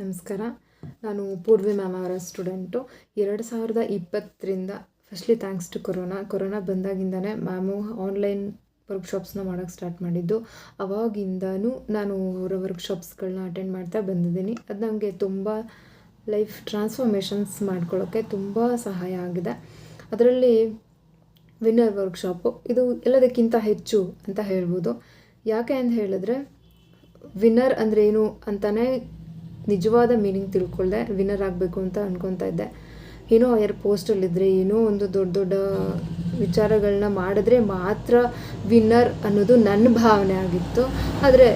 ನಮಸ್ಕಾರ. ನಾನು ಪೂರ್ವಿ ಮ್ಯಾಮ್ ಅವರ ಸ್ಟೂಡೆಂಟು. ಎರಡು ಸಾವಿರದ ಇಪ್ಪತ್ತರಿಂದ firstly thanks to corona. Corona ಬಂದಾಗಿಂದನೇ ma'am online ವರ್ಕ್ಶಾಪ್ಸ್ನ ಮಾಡೋಕ್ಕೆ ಸ್ಟಾರ್ಟ್ ಮಾಡಿದ್ದು. ಅವಾಗಿಂದನೂ ನಾನು ಅವರ ವರ್ಕ್ಶಾಪ್ಸ್ಗಳನ್ನ ಅಟೆಂಡ್ ಮಾಡ್ತಾ ಬಂದಿದ್ದೀನಿ. ಅದು ನನಗೆ ತುಂಬ ಲೈಫ್ ಟ್ರಾನ್ಸ್ಫಾರ್ಮೇಷನ್ಸ್ ಮಾಡ್ಕೊಳ್ಳೋಕ್ಕೆ ತುಂಬ ಸಹಾಯ ಆಗಿದೆ. ಅದರಲ್ಲಿ ವಿನ್ನರ್ ವರ್ಕ್ಶಾಪು ಇದು ಎಲ್ಲದಕ್ಕಿಂತ ಹೆಚ್ಚು ಅಂತ ಹೇಳ್ಬೋದು. ಯಾಕೆ ಅಂತ ಹೇಳಿದ್ರೆ ವಿನ್ನರ್ ಅಂದರೆ ಏನು ಅಂತಲೇ ನಿಜವಾದ ಮೀನಿಂಗ್ ತಿಳ್ಕೊಳ್ಳದೆ ವಿನ್ನರ್ ಆಗಬೇಕು ಅಂತ ಅನ್ಕೊತಾ ಇದ್ದೆ. ಏನೋ ಯಾರು ಪೋಸ್ಟಲ್ಲಿದ್ದರೆ ಏನೋ ಒಂದು ದೊಡ್ಡ ದೊಡ್ಡ ವಿಚಾರಗಳನ್ನ ಮಾಡಿದ್ರೆ ಮಾತ್ರ ವಿನ್ನರ್ ಅನ್ನೋದು ನನ್ನ ಭಾವನೆ ಆಗಿತ್ತು. ಆದರೆ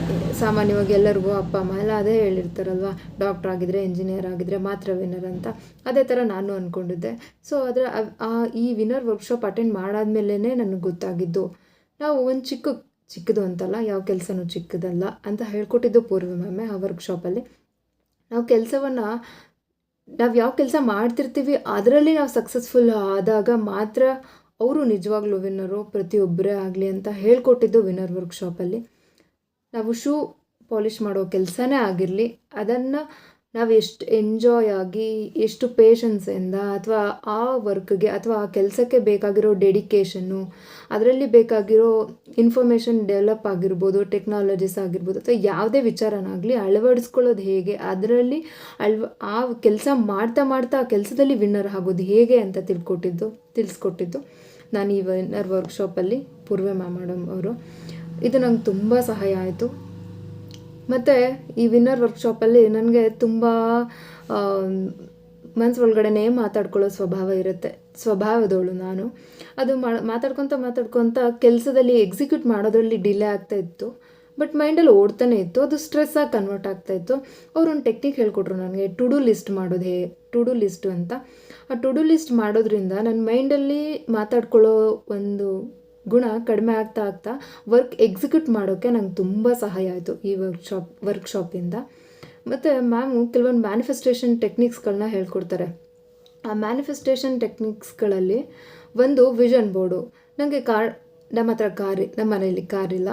ಸಾಮಾನ್ಯವಾಗಿ ಎಲ್ಲರಿಗೂ ಅಪ್ಪ, ಅಮ್ಮ ಎಲ್ಲ ಅದೇ ಹೇಳಿರ್ತಾರಲ್ವ ಡಾಕ್ಟ್ರ್ ಆಗಿದ್ರೆ ಇಂಜಿನಿಯರ್ ಆಗಿದ್ರೆ ಮಾತ್ರ ವಿನ್ನರ್ ಅಂತ. ಅದೇ ಥರ ನಾನು ಅಂದ್ಕೊಂಡಿದ್ದೆ ಸೊ ಅದರ ಈ ವಿನ್ನರ್ ವರ್ಕ್ಶಾಪ್ ಅಟೆಂಡ್ ಮಾಡಾದ್ಮೇಲೆ ನನಗೆ ಗೊತ್ತಾಗಿದ್ದು, ನಾವು ಒಂದು ಚಿಕ್ಕ, ಚಿಕ್ಕದು ಅಂತಲ್ಲ, ಯಾವ ಕೆಲಸನೂ ಚಿಕ್ಕದಲ್ಲ ಅಂತ ಹೇಳ್ಕೊಟ್ಟಿದ್ದು ಪೂರ್ವ ಮ್ಯಾಮೆ ಆ ವರ್ಕ್ಶಾಪಲ್ಲಿ ನಾವು ಕೆಲಸವನ್ನು, ನಾವು ಯಾವ ಕೆಲಸ ಮಾಡ್ತಿರ್ತೀವಿ, ಅದರಲ್ಲಿ ನಾವು ಸಕ್ಸಸ್ಫುಲ್ ಆದಾಗ ಮಾತ್ರ ಅವರು ನಿಜವಾಗ್ಲೂ ವಿನ್ನರು ಪ್ರತಿಯೊಬ್ಬರೇ ಆಗಲಿ ಅಂತ ಹೇಳ್ಕೊಟ್ಟಿದ್ದು ವಿನ್ನರ್ ವರ್ಕ್ಶಾಪಲ್ಲಿ ನಾವು ಶೂ ಪಾಲಿಷ್ ಮಾಡೋ ಕೆಲಸನೇ ಆಗಿರಲಿ, ಅದನ್ನು ನಾವು ಎಷ್ಟು ಎಂಜಾಯ್ ಆಗಿ, ಎಷ್ಟು ಪೇಷನ್ಸಿಂದ ಅಥವಾ ಆ ವರ್ಕ್ಗೆ ಅಥವಾ ಆ ಕೆಲಸಕ್ಕೆ ಬೇಕಾಗಿರೋ ಡೆಡಿಕೇಶನ್ನು ಅದರಲ್ಲಿ ಬೇಕಾಗಿರೋ ಇನ್ಫಾರ್ಮೇಷನ್ ಡೆವಲಪ್ ಆಗಿರ್ಬೋದು ಟೆಕ್ನಾಲಜೀಸ್ ಆಗಿರ್ಬೋದು, ಅಥವಾ ಯಾವುದೇ ವಿಚಾರನಾಗಲಿ ಅಳವಡಿಸ್ಕೊಳ್ಳೋದು ಹೇಗೆ, ಅದರಲ್ಲಿ ಅಳ್ವ, ಆ ಕೆಲಸ ಮಾಡ್ತಾ ಮಾಡ್ತಾ ಆ ಕೆಲಸದಲ್ಲಿ ವಿನ್ನರ್ ಆಗೋದು ಹೇಗೆ ಅಂತ ತಿಳ್ಕೊಟ್ಟಿದ್ದು, ತಿಳಿಸ್ಕೊಟ್ಟಿದ್ದು ನಾನು ಈ ವಿನ್ನರ್ ವರ್ಕ್ಶಾಪಲ್ಲಿ ಪೂರ್ವೆ ಮ್ಯಾಮ್ ಅವರು. ಇದು ನಂಗೆ ತುಂಬ ಸಹಾಯ ಆಯಿತು. ಮತ್ತು ಈ ವಿನ್ನರ್ ವರ್ಕ್ಶಾಪಲ್ಲಿ ನನಗೆ ತುಂಬ ಮನ್ಸು ಒಳಗಡೆನೇ ಮಾತಾಡ್ಕೊಳ್ಳೋ ಸ್ವಭಾವ ಇರುತ್ತೆ. ಸ್ವಭಾವದವಳು ನಾನು. ಅದು ಮಾತಾಡ್ಕೊತ ಮಾತಾಡ್ಕೊತ ಕೆಲಸದಲ್ಲಿ ಎಕ್ಸಿಕ್ಯೂಟ್ ಮಾಡೋದ್ರಲ್ಲಿ ಡಿಲೇ ಆಗ್ತಾ ಇತ್ತು. ಬಟ್ ಮೈಂಡಲ್ಲಿ ಓಡ್ತಾನೆ ಇತ್ತು. ಅದು ಸ್ಟ್ರೆಸ್ಸಾಗಿ ಕನ್ವರ್ಟ್ ಆಗ್ತಾ ಇತ್ತು. ಒಂದು ಟೆಕ್ನಿಕ್ ಹೇಳ್ಕೊಟ್ರು ನನಗೆ ಟು ಡು ಲಿಸ್ಟ್ ಮಾಡೋದು ಹೇ ಟು ಡು ಲಿಸ್ಟ್ ಅಂತ. ಆ ಟು ಡು ಲಿಸ್ಟ್ ಮಾಡೋದ್ರಿಂದ ನನ್ನ ಮೈಂಡಲ್ಲಿ ಮಾತಾಡ್ಕೊಳ್ಳೋ ಒಂದು ಗುಣ ಕಡಿಮೆ ಆಗ್ತಾ ಆಗ್ತಾ ವರ್ಕ್ ಎಕ್ಸಿಕ್ಯೂಟ್ ಮಾಡೋಕ್ಕೆ ನಂಗೆ ತುಂಬ ಸಹಾಯ ಆಯಿತು ಈ ವರ್ಕ್ಶಾಪ್ ವರ್ಕ್ಶಾಪಿಂದ ಮತ್ತು ಮ್ಯಾಮು ಕೆಲವೊಂದು ಮ್ಯಾನಿಫೆಸ್ಟೇಷನ್ ಟೆಕ್ನಿಕ್ಸ್ಗಳನ್ನ ಹೇಳ್ಕೊಡ್ತಾರೆ. ಆ ಮ್ಯಾನಿಫೆಸ್ಟೇಷನ್ ಟೆಕ್ನಿಕ್ಸ್ಗಳಲ್ಲಿ ಒಂದು ವಿಷನ್ ಬೋರ್ಡು ನನಗೆ ಕಾರ್ ನಮ್ಮ ಹತ್ರ ಕಾರ್ ನಮ್ಮ ಮನೆಯಲ್ಲಿ ಕಾರ್ ಇಲ್ಲ.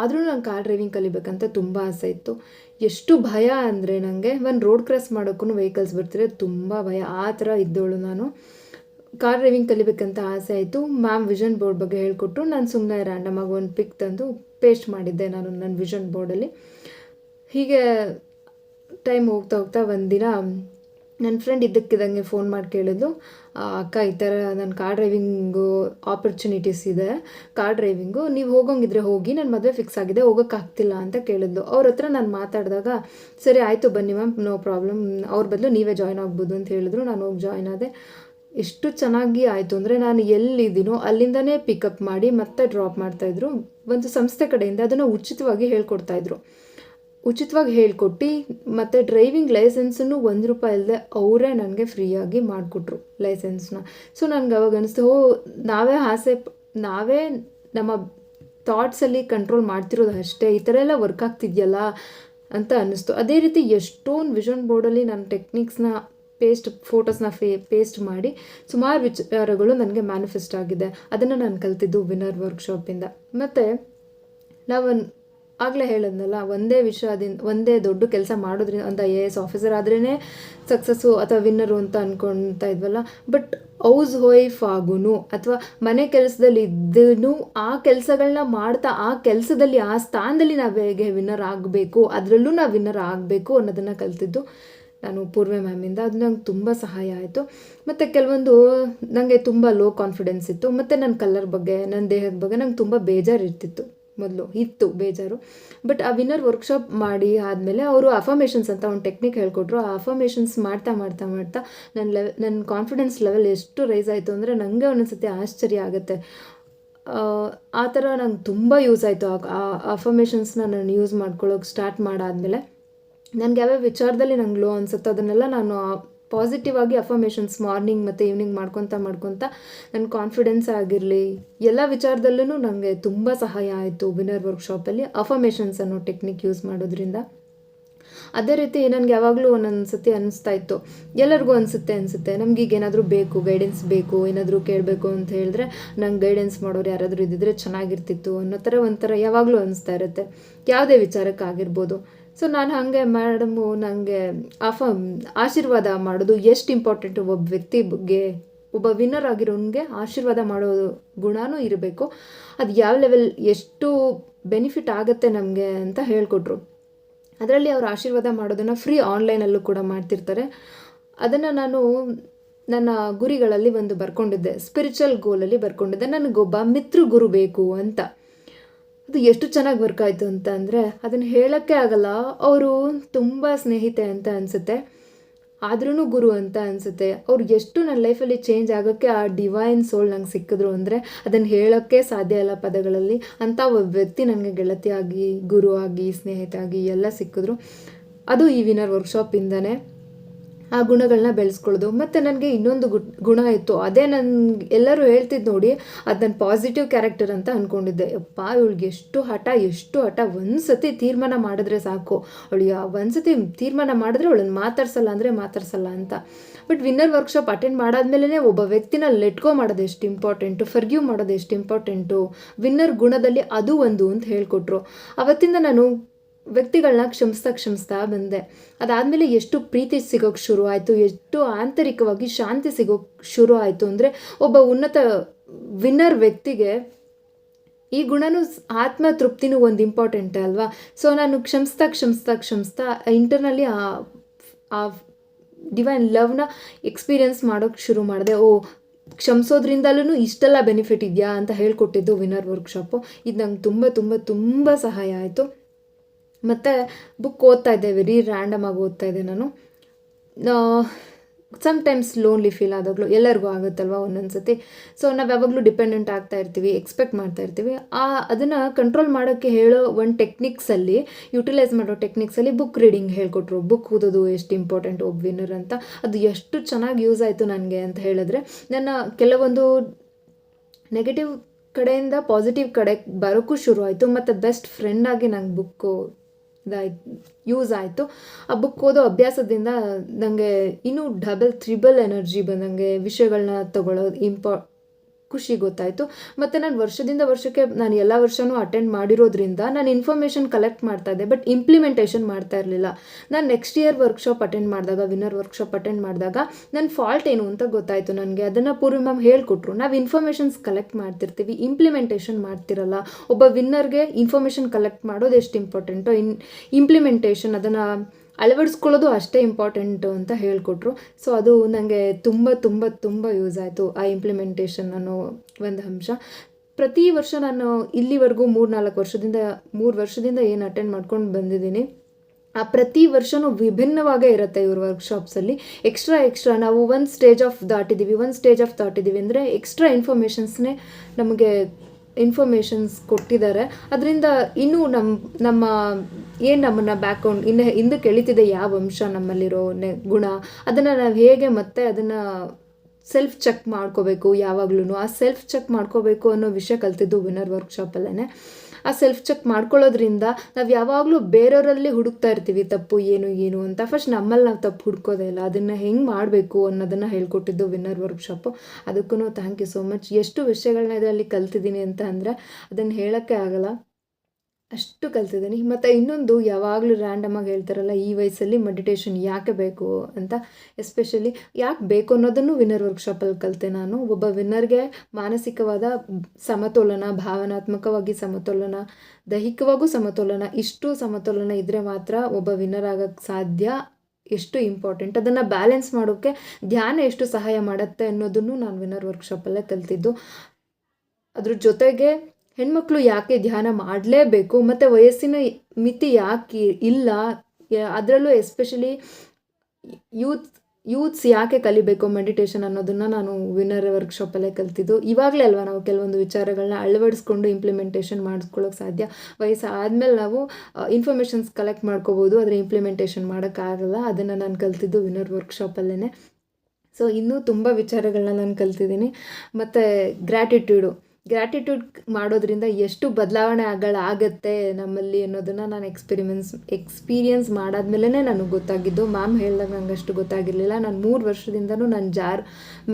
ಆದರೂ ನಾನು ಕಾರ್ ಡ್ರೈವಿಂಗ್ ಕಲಿಬೇಕಂತ ತುಂಬ ಆಸೆ ಇತ್ತು. ಎಷ್ಟು ಭಯ ಅಂದರೆ ನನಗೆ ಒಂದು ರೋಡ್ ಕ್ರಾಸ್ ಮಾಡೋಕ್ಕೂ ವೆಹಿಕಲ್ಸ್ ಬರ್ತಿದ್ರೆ ತುಂಬ ಭಯ. ಆ ಥರ ಇದ್ದವಳು ನಾನು. ಕಾರ್ ಡ್ರೈವಿಂಗ್ ಕಲಿಬೇಕಂತ ಆಸೆ ಆಯಿತು. ಮ್ಯಾಮ್ ವಿಷನ್ ಬೋರ್ಡ್ ಬಗ್ಗೆ ಹೇಳಿಕೊಟ್ರು. ನಾನು ಸುಮ್ಮನೆ ರ್ಯಾಂಡಮಾಗಿ ಒಂದು ಪಿಕ್ ತಂದು ಪೇಸ್ಟ್ ಮಾಡಿದ್ದೆ ನಾನು ನನ್ನ ವಿಷನ್ ಬೋರ್ಡಲ್ಲಿ ಹೀಗೆ ಟೈಮ್ ಹೋಗ್ತಾ ಹೋಗ್ತಾ ಒಂದಿನ ನನ್ನ ಫ್ರೆಂಡ್ ಇದ್ದಕ್ಕಿದ್ದಂಗೆ ಫೋನ್ ಮಾಡಿ ಕೇಳಿದ್ಲು. ಅಕ್ಕ, ಈ ಥರ ನನ್ನ ಕಾರ್ ಡ್ರೈವಿಂಗು ಆಪರ್ಚುನಿಟೀಸ್ ಇದೆ. ಕಾರ್ ಡ್ರೈವಿಂಗು ನೀವು ಹೋಗೋಂಗಿದ್ರೆ ಹೋಗಿ ನನ್ನ ಮದುವೆ ಫಿಕ್ಸ್ ಆಗಿದೆ ಹೋಗೋಕ್ಕಾಗ್ತಿಲ್ಲ ಅಂತ ಕೇಳಿದ್ಲು. ಅವ್ರ ಹತ್ರ ನಾನು ಮಾತಾಡಿದಾಗ, ಸರಿ, ಆಯಿತು ಬನ್ನಿ ಮ್ಯಾಮ್, ನೋ ಪ್ರಾಬ್ಲಮ್ ಅವ್ರ ಬದಲು ನೀವೇ ಜಾಯ್ನ್ ಆಗ್ಬೋದು ಅಂತ ಹೇಳಿದ್ರು. ನಾನು ಹೋಗಿ ಜಾಯ್ನ್ ಆದೆ. ಎಷ್ಟು ಚೆನ್ನಾಗಿ ಆಯಿತು ಅಂದರೆ ನಾನು ಎಲ್ಲಿದ್ದೀನೋ ಅಲ್ಲಿಂದನೇ ಪಿಕಪ್ ಮಾಡಿ ಮತ್ತೆ ಡ್ರಾಪ್ ಮಾಡ್ತಾಯಿದ್ರು ಒಂದು ಸಂಸ್ಥೆ ಕಡೆಯಿಂದ ಅದನ್ನು ಉಚಿತವಾಗಿ ಹೇಳ್ಕೊಡ್ತಾಯಿದ್ರು ಉಚಿತವಾಗಿ ಹೇಳ್ಕೊಟ್ಟು ಮತ್ತು ಡ್ರೈವಿಂಗ್ ಲೈಸೆನ್ಸನ್ನು ಒಂದು ರೂಪಾಯಿ ಇಲ್ಲದೆ ಅವರೇ ನನಗೆ ಫ್ರೀಯಾಗಿ ಮಾಡಿಕೊಟ್ರು ಲೈಸೆನ್ಸ್ನ ಸೊ ನನಗೆ ಅವಾಗ ಅನಿಸ್ತು, ಓ, ನಾವೇ ಆಸೆ ನಾವೇ ನಮ್ಮ ಥಾಟ್ಸಲ್ಲಿ ಕಂಟ್ರೋಲ್ ಮಾಡ್ತಿರೋದು ಅಷ್ಟೇ, ಈ ಥರ ಎಲ್ಲ ವರ್ಕ್ ಆಗ್ತಿದೆಯಲ್ಲ ಅಂತ ಅನ್ನಿಸ್ತು ಅದೇ ರೀತಿ ಎಷ್ಟೊಂದು ವಿಷನ್ ಬೋರ್ಡಲ್ಲಿ ನಾನು ಟೆಕ್ನಿಕ್ಸ್ನ ಪೇಸ್ಟ್ ಫೋಟೋಸ್ನ ಫೇ ಪೇಸ್ಟ್ ಮಾಡಿ ಸುಮಾರು ವಿಚಾರಗಳು ನನಗೆ ಮ್ಯಾನಿಫೆಸ್ಟ್ ಆಗಿದೆ. ಅದನ್ನು ನಾನು ಕಲ್ತಿದ್ದು ವಿನ್ನರ್ ವರ್ಕ್ಶಾಪಿಂದ ಮತ್ತು ನಾವು ಆಗಲೇ ಹೇಳೋದ್ನಲ್ಲ, ಒಂದೇ ವಿಷಯದಿಂದ ಒಂದೇ ದೊಡ್ಡ ಕೆಲಸ ಮಾಡೋದ್ರಿಂದ ಒಂದು ಐ ಎ ಎಸ್ ಆಫೀಸರ್ ಆದ್ರೇ ಸಕ್ಸಸ್ಸು ಅಥವಾ ವಿನ್ನರು ಅಂತ ಅಂದ್ಕೊಳ್ತಾ ಇದ್ವಲ್ಲ ಬಟ್ ಹೌಸ್ ವೈಫ್ ಆಗೂ ಅಥವಾ ಮನೆ ಕೆಲಸದಲ್ಲಿ ಇದ್ದೂ ಆ ಕೆಲಸಗಳನ್ನ ಮಾಡ್ತಾ ಆ ಕೆಲಸದಲ್ಲಿ, ಆ ಸ್ಥಾನದಲ್ಲಿ ನಾವು ಹೇಗೆ ವಿನ್ನರ್ ಆಗಬೇಕು, ಅದರಲ್ಲೂ ನಾವು ವಿನ್ನರ್ ಆಗಬೇಕು ಅನ್ನೋದನ್ನು ಕಲ್ತಿದ್ದು. ನಾನು ಪೂರ್ವೆ ಮ್ಯಾಮಿಂದ ಅದು ನಂಗೆ ತುಂಬ ಸಹಾಯ ಆಯಿತು. ಮತ್ತು ಕೆಲವೊಂದು ನನಗೆ ತುಂಬ ಲೋ ಕಾನ್ಫಿಡೆನ್ಸ್ ಇತ್ತು. ಮತ್ತು ನನ್ನ ಕಲರ್ ಬಗ್ಗೆ ನನ್ನ ದೇಹದ ಬಗ್ಗೆ ನಂಗೆ ತುಂಬ ಬೇಜಾರು ಇರ್ತಿತ್ತು ಮೊದಲು. ಇತ್ತು ಬೇಜಾರು. ಬಟ್ ಆ ವಿನ್ನರ್ ವರ್ಕ್ಶಾಪ್ ಮಾಡಿ ಆದಮೇಲೆ ಅವರು ಅಫರ್ಮೇಷನ್ಸ್ ಅಂತ ಒಂದು ಟೆಕ್ನಿಕ್ ಹೇಳ್ಕೊಟ್ರು. ಆ ಅಫರ್ಮೇಷನ್ಸ್ ಮಾಡ್ತಾ ಮಾಡ್ತಾ ಮಾಡ್ತಾ ನನ್ನ ಲೆವೆ ನನ್ನ ಕಾನ್ಫಿಡೆನ್ಸ್ ಲೆವೆಲ್ ಎಷ್ಟು ರೈಸ್ ಆಯಿತು ಅಂದರೆ ನನಗೆ ಒಂದೊಂದ್ಸತಿ ಆಶ್ಚರ್ಯ ಆಗುತ್ತೆ. ಆ ಥರ ನಂಗೆ ತುಂಬ ಯೂಸ್ ಆಯಿತು ಆ ಅಫರ್ಮೇಷನ್ಸ್ನ ನಾನು ಯೂಸ್ ಮಾಡ್ಕೊಳ್ಳೋಕೆ ಸ್ಟಾರ್ಟ್ ಮಾಡಾದಮೇಲೆ. ನನಗೆ ಯಾವ್ಯಾವ ವಿಚಾರದಲ್ಲಿ ನಂಗೆ ಲೋ ಅನಿಸುತ್ತೋ ಅದನ್ನೆಲ್ಲ ನಾನು ಪಾಸಿಟಿವ್ ಆಗಿ ಅಫರ್ಮೇಷನ್ಸ್ ಮಾರ್ನಿಂಗ್ ಮತ್ತು ಈವ್ನಿಂಗ್ ಮಾಡ್ಕೊತ ಮಾಡ್ಕೊತ ನನ್ನ ಕಾನ್ಫಿಡೆನ್ಸ್ ಆಗಿರಲಿ, ಎಲ್ಲ ವಿಚಾರದಲ್ಲೂ ನನಗೆ ತುಂಬ ಸಹಾಯ ಆಯಿತು ವಿನರ್ ವರ್ಕ್ಶಾಪಲ್ಲಿ ಅಫರ್ಮೇಷನ್ಸ್ ಅನ್ನೋ ಟೆಕ್ನಿಕ್ ಯೂಸ್ ಮಾಡೋದ್ರಿಂದ. ಅದೇ ರೀತಿ ನನಗೆ ಯಾವಾಗಲೂ ಒಂದೊಂದು ಸತಿ ಅನಿಸ್ತಾ ಇತ್ತು, ಎಲ್ಲರಿಗೂ ಅನಿಸುತ್ತೆ ಅನಿಸುತ್ತೆ, ನಮ್ಗೆ ಈಗ ಏನಾದರೂ ಬೇಕು ಗೈಡೆನ್ಸ್ ಬೇಕು, ಏನಾದರೂ ಕೇಳಬೇಕು ಅಂತ ಹೇಳಿದ್ರೆ ನಂಗೆ ಗೈಡೆನ್ಸ್ ಮಾಡೋರು ಯಾರಾದರೂ ಇದ್ದಿದ್ರೆ ಚೆನ್ನಾಗಿರ್ತಿತ್ತು ಅನ್ನೋ ಥರ ಒಂಥರ ಯಾವಾಗಲೂ ಅನಿಸ್ತಾ ಇರುತ್ತೆ. ಯಾವುದೇ ವಿಚಾರಕ್ಕಾಗಿರ್ಬೋದು ಸೊ ನಾನು ಹಾಗೆ ಮೇಡಮು ನನಗೆ ಆಫ, ಆಶೀರ್ವಾದ ಮಾಡೋದು ಎಷ್ಟು ಇಂಪಾರ್ಟೆಂಟು ಒಬ್ಬ ವ್ಯಕ್ತಿ ಬಗ್ಗೆ ಒಬ್ಬ ವಿನ್ನರ್ ಆಗಿರೋನ್ಗೆ ಆಶೀರ್ವಾದ ಮಾಡೋ ಗುಣನೂ ಇರಬೇಕು. ಅದು ಯಾವ ಲೆವೆಲ್ ಎಷ್ಟು ಬೆನಿಫಿಟ್ ಆಗುತ್ತೆ ನಮಗೆ ಅಂತ ಹೇಳಿಕೊಟ್ರು. ಅದರಲ್ಲಿ ಅವರು ಆಶೀರ್ವಾದ ಮಾಡೋದನ್ನು ಫ್ರೀ ಆನ್ಲೈನಲ್ಲೂ ಕೂಡ ಮಾಡ್ತಿರ್ತಾರೆ. ಅದನ್ನು ನಾನು ನನ್ನ ಗುರಿಗಳಲ್ಲಿ ಒಂದು ಬರ್ಕೊಂಡಿದ್ದೆ ಸ್ಪಿರಿಚುವಲ್ ಗೋಲಲ್ಲಿ ಬರ್ಕೊಂಡಿದ್ದೆ. ನನಗೊಬ್ಬ ಮಿತ್ರ ಗುರು ಬೇಕು ಅಂತ. ಅದು ಎಷ್ಟು ಚೆನ್ನಾಗಿ ವರ್ಕ್ ಆಯಿತು ಅಂತ ಅಂದರೆ ಅದನ್ನು ಹೇಳೋಕ್ಕೆ ಆಗಲ್ಲ, ಅವರು ತುಂಬ ಸ್ನೇಹಿತೆ ಅಂತ ಅನಿಸುತ್ತೆ. ಆದ್ರೂ ಗುರು ಅಂತ ಅನಿಸುತ್ತೆ. ಅವ್ರು ಎಷ್ಟು ನನ್ನ ಲೈಫಲ್ಲಿ ಚೇಂಜ್ ಆಗೋಕ್ಕೆ ಆ ಡಿವೈನ್ ಸೋಲ್ ನಂಗೆ ಸಿಕ್ಕಿದ್ರು ಅಂದರೆ ಅದನ್ನು ಹೇಳೋಕ್ಕೆ ಸಾಧ್ಯ ಇಲ್ಲ ಪದಗಳಲ್ಲಿ. ಅಂಥ ಒಬ್ಬ ವ್ಯಕ್ತಿ ನನಗೆ ಗೆಳತಿಯಾಗಿ ಗುರು ಆಗಿ ಸ್ನೇಹಿತ ಎಲ್ಲ ಸಿಕ್ಕಿದ್ರು. ಅದು ಈ ವಿನರ್ ವರ್ಕ್ಶಾಪಿಂದನೇ ಆ ಗುಣಗಳನ್ನ ಬೆಳೆಸ್ಕೊಳ್ಳೋದು. ಮತ್ತು ನನಗೆ ಇನ್ನೊಂದು ಗುಣ ಇತ್ತು. ಅದೇ ನನ್ಗೆ ಎಲ್ಲರೂ ಹೇಳ್ತಿದ್ದು ನೋಡಿ, ಅದು ಪಾಸಿಟಿವ್ ಕ್ಯಾರೆಕ್ಟರ್ ಅಂತ ಅಂದ್ಕೊಂಡಿದ್ದೆ ಅಪ್ಪ ಇವಳಿಗೆ ಎಷ್ಟು ಹಠ ಎಷ್ಟು ಹಠ. ಒಂದು ಸತಿ ತೀರ್ಮಾನ ಮಾಡಿದ್ರೆ ಸಾಕು. ಅವಳಿಗೆ ಒಂದು ಸತಿ ತೀರ್ಮಾನ ಮಾಡಿದ್ರೆ ಅವಳನ್ನು ಮಾತಾಡ್ಸಲ್ಲ ಅಂದರೆ ಮಾತಾಡ್ಸಲ್ಲ ಅಂತ. ಬಟ್ ವಿನ್ನರ್ ವರ್ಕ್ಶಾಪ್ ಅಟೆಂಡ್ ಮಾಡಾದ್ಮೇಲೆ ಒಬ್ಬ ವ್ಯಕ್ತಿನ ಲೆಟ್ಕೋ ಮಾಡೋದು ಎಷ್ಟು ಇಂಪಾರ್ಟೆಂಟು ಫರ್ಗ್ಯೂ ಮಾಡೋದು ಎಷ್ಟು ಇಂಪಾರ್ಟೆಂಟು ವಿನ್ನರ್ ಗುಣದಲ್ಲಿ ಅದು ಒಂದು ಅಂತ ಹೇಳಿಕೊಟ್ರು. ಅವತ್ತಿಂದ ನಾನು ವ್ಯಕ್ತಿಗಳನ್ನ ಕ್ಷಮಿಸ್ತಾ ಕ್ಷಮಿಸ್ತಾ ಬಂದೆ. ಅದಾದಮೇಲೆ ಎಷ್ಟು ಪ್ರೀತಿ ಸಿಗೋಕ್ಕೆ ಶುರು ಆಯಿತು, ಎಷ್ಟು ಆಂತರಿಕವಾಗಿ ಶಾಂತಿ ಸಿಗೋಕ್ಕೆ ಶುರು ಆಯಿತು ಅಂದರೆ ಒಬ್ಬ ಉನ್ನತ ವಿನ್ನರ್ ವ್ಯಕ್ತಿಗೆ ಈ ಗುಣನೂ ಆತ್ಮ ತೃಪ್ತಿನೂ ಒಂದು ಇಂಪಾರ್ಟೆಂಟ್ ಅಲ್ವಾ? ಸೊ ನಾನು ಕ್ಷಮಿಸ್ತಾ ಕ್ಷಮಿಸ್ತಾ ಕ್ಷಮಿಸ್ತಾ ಇಂಟರ್ನಲ್ಲಿ ಆ ಆ ಡಿವೈನ್ ಲವ್ನ ಎಕ್ಸ್ಪೀರಿಯನ್ಸ್ ಮಾಡೋಕ್ಕೆ ಶುರು ಮಾಡಿದೆ. ಓ, ಕ್ಷಮಿಸೋದ್ರಿಂದಲೂ ಇಷ್ಟೆಲ್ಲ ಬೆನಿಫಿಟ್ ಇದೆಯಾ ಅಂತ ಹೇಳ್ಕೊಟ್ಟಿದ್ದು ವಿನ್ನರ್ ವರ್ಕ್ಶಾಪು ಇದು ನಂಗೆ ತುಂಬ ತುಂಬ ತುಂಬ ಸಹಾಯ ಆಯಿತು. ಮತ್ತು ಬುಕ್ ಓದ್ತಾ ಇದ್ದೆ ವೆರಿ ರ್ಯಾಂಡಮ್ ಆಗಿ ಓದ್ತಾ ಇದ್ದೆ ನಾನು. ಸಮ್ಟೈಮ್ಸ್ ಲೋನ್ಲಿ ಫೀಲ್ ಆದಾಗಲೂ ಎಲ್ಲರಿಗೂ ಆಗುತ್ತಲ್ವ ಒಂದೊಂದು ಸತಿ ಸೊ ನಾವು ಯಾವಾಗಲೂ ಡಿಪೆಂಡೆಂಟ್ ಆಗ್ತಾ ಇರ್ತೀವಿ ಎಕ್ಸ್ಪೆಕ್ಟ್ ಮಾಡ್ತಾ ಇರ್ತೀವಿ. ಆ, ಅದನ್ನು ಕಂಟ್ರೋಲ್ ಮಾಡೋಕ್ಕೆ ಹೇಳೋ ಒಂದು ಟೆಕ್ನಿಕ್ಸಲ್ಲಿ ಯುಟಿಲೈಸ್ ಮಾಡೋ ಟೆಕ್ನಿಕ್ಸಲ್ಲಿ ಬುಕ್ ರೀಡಿಂಗ್ ಹೇಳ್ಕೊಟ್ರು. ಬುಕ್ ಓದೋದು ಎಷ್ಟು ಇಂಪಾರ್ಟೆಂಟ್ ಒಬ್ಬ ವಿನ್ನರ್ ಅಂತ. ಅದು ಎಷ್ಟು ಚೆನ್ನಾಗಿ ಯೂಸ್ ಆಯಿತು ನನಗೆ ಅಂತ ಹೇಳಿದ್ರೆ, ನನ್ನ ಕೆಲವೊಂದು ನೆಗೆಟಿವ್ ಕಡೆಯಿಂದ ಪಾಸಿಟಿವ್ ಕಡೆ ಬರೋಕ್ಕೂ ಶುರು ಆಯಿತು ಮತ್ತು ಬೆಸ್ಟ್ ಫ್ರೆಂಡಾಗಿ ನಂಗೆ ಬುಕ್ಕು ಯೂಸ್ ಆಯಿತು. ಆ ಬುಕ್ ಓದೋ ಅಭ್ಯಾಸದಿಂದ ನನಗೆ ಇನ್ನೂ ಡಬಲ್ ತ್ರಿಬಲ್ ಎನರ್ಜಿ ಬಂದಂಗೆ ವಿಷಯಗಳನ್ನ ತಗೊಳ್ಳೋದು ಇಂಪಾ ಖುಷಿ ಗೊತ್ತಾಯಿತು. ಮತ್ತು ನಾನು ವರ್ಷದಿಂದ ವರ್ಷಕ್ಕೆ ನಾನು ಎಲ್ಲ ವರ್ಷವೂ ಅಟೆಂಡ್ ಮಾಡಿರೋದ್ರಿಂದ ನಾನು ಇನ್ಫಾರ್ಮೇಷನ್ ಕಲೆಕ್ಟ್ ಮಾಡ್ತಾ ಇದ್ದೆ ಬಟ್ ಇಂಪ್ಲಿಮೆಂಟೇಷನ್ ಮಾಡ್ತಾ ಇರಲಿಲ್ಲ. ನಾನು ನೆಕ್ಸ್ಟ್ ಇಯರ್ ವರ್ಕ್ಶಾಪ್ ಅಟೆಂಡ್ ಮಾಡಿದಾಗ ವಿನ್ನರ್ ವರ್ಕ್ಶಾಪ್ ಅಟೆಂಡ್ ಮಾಡಿದಾಗ ನನ್ನ ಫಾಲ್ಟ್ ಏನು ಅಂತ ಗೊತ್ತಾಯಿತು ನನಗೆ. ಅದನ್ನು ಪೂರ್ವಿ ಮ್ಯಾಮ್ ಹೇಳ್ಕೊಟ್ರು. ನಾವು ಇನ್ಫಾರ್ಮೇಷನ್ಸ್ ಕಲೆಕ್ಟ್ ಮಾಡ್ತಿರ್ತೀವಿ ಇಂಪ್ಲಿಮೆಂಟೇಷನ್ ಮಾಡ್ತಿರಲ್ಲ. ಒಬ್ಬ ವಿನ್ನರ್ಗೆ ಇನ್ಫಾರ್ಮೇಷನ್ ಕಲೆಕ್ಟ್ ಮಾಡೋದು ಎಷ್ಟು ಇಂಪಾರ್ಟೆಂಟೋ ಇನ್ ಇಂಪ್ಲಿಮೆಂಟೇಷನ್ ಅದನ್ನು ಅಳವಡಿಸ್ಕೊಳ್ಳೋದು ಅಷ್ಟೇ ಇಂಪಾರ್ಟೆಂಟು ಅಂತ ಹೇಳಿಕೊಟ್ರು. ಸೊ ಅದು ನನಗೆ ತುಂಬ ತುಂಬ ತುಂಬ ಯೂಸ್ ಆಯಿತು ಆ ಇಂಪ್ಲಿಮೆಂಟೇಷನ್ ಅನ್ನೋ ಒಂದು ಅಂಶ. ಪ್ರತಿ ವರ್ಷ ನಾನು ಇಲ್ಲಿವರೆಗೂ ಮೂರು ನಾಲ್ಕು ವರ್ಷದಿಂದ, ಮೂರು ವರ್ಷದಿಂದ ಏನು ಅಟೆಂಡ್ ಮಾಡ್ಕೊಂಡು ಬಂದಿದ್ದೀನಿ. ಆ ಪ್ರತಿ ವರ್ಷವೂ ವಿಭಿನ್ನವಾಗೇ ಇರುತ್ತೆ ಇವ್ರ ವರ್ಕ್ಶಾಪ್ಸಲ್ಲಿ ಎಕ್ಸ್ಟ್ರಾ ಎಕ್ಸ್ಟ್ರಾ ನಾವು ಒಂದು ಸ್ಟೇಜ್ ಆಫ್ ದಾಟಿದ್ದೀವಿ ಒಂದು ಸ್ಟೇಜ್ ಆಫ್ ದಾಟಿದ್ದೀವಿ ಅಂದರೆ ಎಕ್ಸ್ಟ್ರಾ ಇನ್ಫಾರ್ಮೇಷನ್ಸ್ನೇ ನಮಗೆ ಇನ್ಫಾರ್ಮೇಷನ್ಸ್ ಕೊಟ್ಟಿದ್ದಾರೆ. ಅದರಿಂದ ಇನ್ನೂ ನಮ್ಮ ನಮ್ಮ, ಏನು ನಮ್ಮನ್ನು ಬ್ಯಾಕ್ಗ್ರೌಂಡ್ ಇನ್ನು ಹಿಂದೆ ಕೆಳಿತಿದೆ ಯಾವ ಅಂಶ ನಮ್ಮಲ್ಲಿರೋ ನೆ, ಗುಣ, ಅದನ್ನು ನಾವು ಹೇಗೆ ಮತ್ತೆ ಅದನ್ನು ಸೆಲ್ಫ್ ಚೆಕ್ ಮಾಡ್ಕೋಬೇಕು ಯಾವಾಗ್ಲೂ ಆ ಸೆಲ್ಫ್ ಚೆಕ್ ಮಾಡ್ಕೋಬೇಕು ಅನ್ನೋ ವಿಷಯ ಕಲ್ತಿದ್ದು ವಿನರ್ ವರ್ಕ್ಶಾಪಲ್ಲೇ ಆ ಸೆಲ್ಫ್ ಚೆಕ್ ಮಾಡ್ಕೊಳ್ಳೋದ್ರಿಂದ ನಾವು ಯಾವಾಗಲೂ ಬೇರೆಯವರಲ್ಲಿ ಹುಡುಕ್ತಾ ಇರ್ತೀವಿ, ತಪ್ಪು ಏನು ಏನು ಅಂತ. ಫಸ್ಟ್ ನಮ್ಮಲ್ಲಿ ನಾವು ತಪ್ಪು ಹುಡ್ಕೋದೇ ಇಲ್ಲ. ಅದನ್ನು ಹೆಂಗೆ ಮಾಡಬೇಕು ಅನ್ನೋದನ್ನು ಹೇಳ್ಕೊಟ್ಟಿದ್ದು ವಿನ್ನರ್ ವರ್ಕ್ಶಾಪು ಅದಕ್ಕೂ ಥ್ಯಾಂಕ್ ಯು ಸೋ ಮಚ್ ಎಷ್ಟು ವಿಷಯಗಳನ್ನ ಇದರಲ್ಲಿ ಕಲ್ತಿದ್ದೀನಿ ಅಂತ ಅಂದರೆ ಅದನ್ನು ಹೇಳೋಕ್ಕೆ ಆಗಲ್ಲ. ಅಷ್ಟು ಕಲ್ತಿದ್ದೀನಿ. ಮತ್ತು ಇನ್ನೊಂದು ಯಾವಾಗಲೂ ರ್ಯಾಂಡಮಾಗಿ ಹೇಳ್ತಾರಲ್ಲ, ಈ ವಯಸ್ಸಲ್ಲಿ ಮೆಡಿಟೇಷನ್ ಯಾಕೆ ಬೇಕು ಅಂತ. ಎಸ್ಪೆಷಲಿ ಯಾಕೆ ಬೇಕು ಅನ್ನೋದನ್ನು ವಿನ್ನರ್ ವರ್ಕ್ಶಾಪಲ್ಲಿ ಕಲಿತೆ ನಾನು. ಒಬ್ಬ ವಿನ್ನರ್ಗೆ ಮಾನಸಿಕವಾದ ಸಮತೋಲನ, ಭಾವನಾತ್ಮಕವಾಗಿ ಸಮತೋಲನ, ದೈಹಿಕವಾಗೂ ಸಮತೋಲನ, ಇಷ್ಟು ಸಮತೋಲನ ಇದ್ದರೆ ಮಾತ್ರ ಒಬ್ಬ ವಿನ್ನರ್ ಆಗೋಕ್ಕೆ ಸಾಧ್ಯ, ಎಷ್ಟು ಇಂಪಾರ್ಟೆಂಟ್ ಅದನ್ನು ಬ್ಯಾಲೆನ್ಸ್ ಮಾಡೋಕ್ಕೆ ಧ್ಯಾನ ಎಷ್ಟು ಸಹಾಯ ಮಾಡುತ್ತೆ ಅನ್ನೋದನ್ನು ನಾನು ವಿನ್ನರ್ ವರ್ಕ್ಶಾಪಲ್ಲೇ ಕಲ್ತಿದ್ದು. ಅದ್ರ ಜೊತೆಗೆ ಹೆಣ್ಮಕ್ಳು ಯಾಕೆ ಧ್ಯಾನ ಮಾಡಲೇಬೇಕು? ಮತ್ತು ವಯಸ್ಸಿನ ಮಿತಿ ಯಾಕೆ ಇಲ್ಲ? ಅದರಲ್ಲೂ ಎಸ್ಪೆಷಲಿ ಯೂತ್ ಯೂತ್ಸ್ ಯಾಕೆ ಕಲಿಬೇಕು ಮೆಡಿಟೇಷನ್ ಅನ್ನೋದನ್ನು ನಾನು ವಿನರ್ ವರ್ಕ್ಶಾಪಲ್ಲೇ ಕಲ್ತಿದ್ದು. ಇವಾಗಲೇ ಅಲ್ವಾ ನಾವು ಕೆಲವೊಂದು ವಿಚಾರಗಳನ್ನ ಅಳವಡಿಸ್ಕೊಂಡು ಇಂಪ್ಲಿಮೆಂಟೇಷನ್ ಮಾಡಿಸ್ಕೊಳ್ಳೋಕೆ ಸಾಧ್ಯ? ವಯಸ್ಸು ಆದಮೇಲೆ ನಾವು ಇನ್ಫಾರ್ಮೇಷನ್ಸ್ ಕಲೆಕ್ಟ್ ಮಾಡ್ಕೋಬೋದು, ಆದರೆ ಇಂಪ್ಲಿಮೆಂಟೇಷನ್ ಮಾಡೋಕ್ಕಾಗಲ್ಲ. ಅದನ್ನು ನಾನು ಕಲ್ತಿದ್ದು ವಿನರ್ ವರ್ಕ್ಶಾಪಲ್ಲೇ ಸೊ ಇನ್ನೂ ತುಂಬ ವಿಚಾರಗಳನ್ನ ನಾನು ಕಲ್ತಿದ್ದೀನಿ. ಮತ್ತು ಗ್ರ್ಯಾಟಿಟ್ಯೂಡು ಗ್ರ್ಯಾಟಿಟ್ಯೂಡ್ ಮಾಡೋದ್ರಿಂದ ಎಷ್ಟು ಬದಲಾವಣೆ ಬದಲಾವಣೆಗಳಾಗತ್ತೆ ನಮ್ಮಲ್ಲಿ ಅನ್ನೋದನ್ನು ನಾನು ಎಕ್ಸ್ಪೆರಿಮೆನ್ಸ್ ಎಕ್ಸ್ಪೀರಿಯನ್ಸ್ ಮಾಡಾದ್ಮೇಲೆ ನನಗೆ ಗೊತ್ತಾಗಿದ್ದು. ಮ್ಯಾಮ್ ಹೇಳಿದಾಗ ನಂಗೆ ಅಷ್ಟು ಗೊತ್ತಾಗಿರಲಿಲ್ಲ. ನಾನು ಮೂರು ವರ್ಷದಿಂದನೂ ನಾನು ಜಾರ್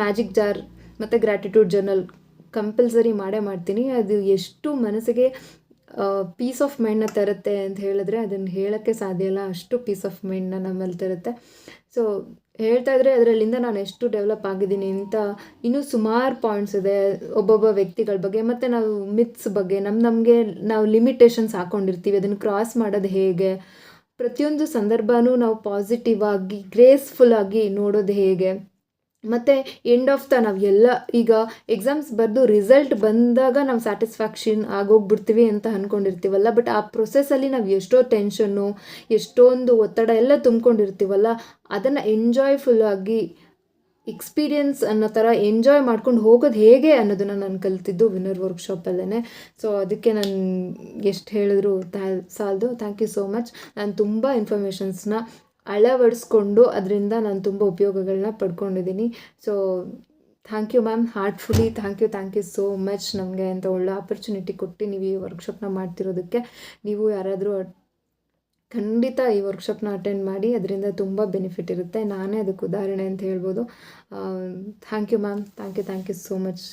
ಮ್ಯಾಜಿಕ್ ಜಾರ್ ಮತ್ತು ಗ್ರ್ಯಾಟಿಟ್ಯೂಡ್ ಜರ್ನಲ್ ಕಂಪಲ್ಸರಿ ಮಾಡೇ ಮಾಡ್ತೀನಿ. ಅದು ಎಷ್ಟು ಮನಸ್ಸಿಗೆ ಪೀಸ್ ಆಫ್ ಮೈಂಡ್ನ ತರುತ್ತೆ ಅಂತ ಹೇಳಿದ್ರೆ ಅದನ್ನು ಹೇಳೋಕ್ಕೆ ಸಾಧ್ಯ ಇಲ್ಲ. ಅಷ್ಟು ಪೀಸ್ ಆಫ್ ಮೈಂಡ್ನ ನಮ್ಮಲ್ಲಿ ತರುತ್ತೆ. ಸೊ ಹೇಳ್ತಾ ಇದ್ರೆ ಅದರಲ್ಲಿಂದ ನಾನು ಎಷ್ಟು ಡೆವಲಪ್ ಆಗಿದ್ದೀನಿ ಅಂತ ಇನ್ನೂ ಸುಮಾರು ಪಾಯಿಂಟ್ಸ್ ಇದೆ ಒಬ್ಬೊಬ್ಬ ವ್ಯಕ್ತಿಗಳ ಬಗ್ಗೆ. ಮತ್ತು ನಾವು ಮಿತ್ಸ್ ಬಗ್ಗೆ ನಮ್ಮ ನಮಗೆ ನಾವು ಲಿಮಿಟೇಷನ್ಸ್ ಹಾಕ್ಕೊಂಡಿರ್ತೀವಿ ಅದನ್ನು ಕ್ರಾಸ್ ಮಾಡೋದು ಹೇಗೆ? ಪ್ರತಿಯೊಂದು ಸಂದರ್ಭನೂ ನಾವು ಪಾಸಿಟಿವ್ ಆಗಿ ಗ್ರೇಸ್ಫುಲ್ ಆಗಿ ನೋಡೋದು ಹೇಗೆ? ಮತ್ತು ಎಂಡ್ ಆಫ್ ದ ನಾವು ಎಲ್ಲ ಈಗ ಎಕ್ಸಾಮ್ಸ್ ಬರೆದು ರಿಸಲ್ಟ್ ಬಂದಾಗ ನಾವು ಸ್ಯಾಟಿಸ್ಫ್ಯಾಕ್ಷನ್ ಆಗೋಗ್ಬಿಡ್ತೀವಿ ಅಂತ ಅಂದ್ಕೊಂಡಿರ್ತೀವಲ್ಲ ಬಟ್ ಆ ಪ್ರೊಸೆಸ್ಸಲ್ಲಿ ನಾವು ಎಷ್ಟೋ ಟೆನ್ಷನ್ನು ಎಷ್ಟೊಂದು ಒತ್ತಡ ಎಲ್ಲ ತುಂಬ್ಕೊಂಡಿರ್ತೀವಲ್ಲ, ಅದನ್ನು ಎಂಜಾಯ್ಫುಲ್ ಆಗಿ ಎಕ್ಸ್ಪೀರಿಯನ್ಸ್ ಅನ್ನೋ ಥರ ಎಂಜಾಯ್ ಮಾಡ್ಕೊಂಡು ಹೋಗೋದು ಹೇಗೆ ಅನ್ನೋದನ್ನು ನಾನು ಕಲ್ತಿದ್ದು ವಿನ್ನರ್ ವರ್ಕ್ಶಾಪಲ್ಲೇ ಸೊ ಅದಕ್ಕೆ ನಾನು ಎಷ್ಟು ಹೇಳಿದ್ರು ಸಾಲದು. ಥ್ಯಾಂಕ್ ಯು ಸೋ ಮಚ್ ನಾನು ತುಂಬ ಇನ್ಫಾರ್ಮೇಷನ್ಸ್ನ ಅಳವಡಿಸ್ಕೊಂಡು ಅದರಿಂದ ನಾನು ತುಂಬ ಉಪಯೋಗಗಳನ್ನ ಪಡ್ಕೊಂಡಿದ್ದೀನಿ. So thank you ma'am heartfully thank you thank you so much ನಮಗೆ ಅಂತ ಒಳ್ಳೆ ಆಪರ್ಚುನಿಟಿ ಕೊಟ್ಟು ನೀವು ಈ ವರ್ಕ್ಶಾಪ್ನ ಮಾಡ್ತಿರೋದಕ್ಕೆ. ನೀವು ಯಾರಾದರೂ ಖಂಡಿತ ಈ ವರ್ಕ್ಶಾಪ್ನ ಅಟೆಂಡ್ ಮಾಡಿ ಅದರಿಂದ ತುಂಬ ಬೆನಿಫಿಟ್ ಇರುತ್ತೆ. ನಾನೇ ಅದಕ್ಕೆ ಉದಾಹರಣೆ ಅಂತ ಹೇಳ್ಬೋದು. Thank you ma'am thank you thank you so much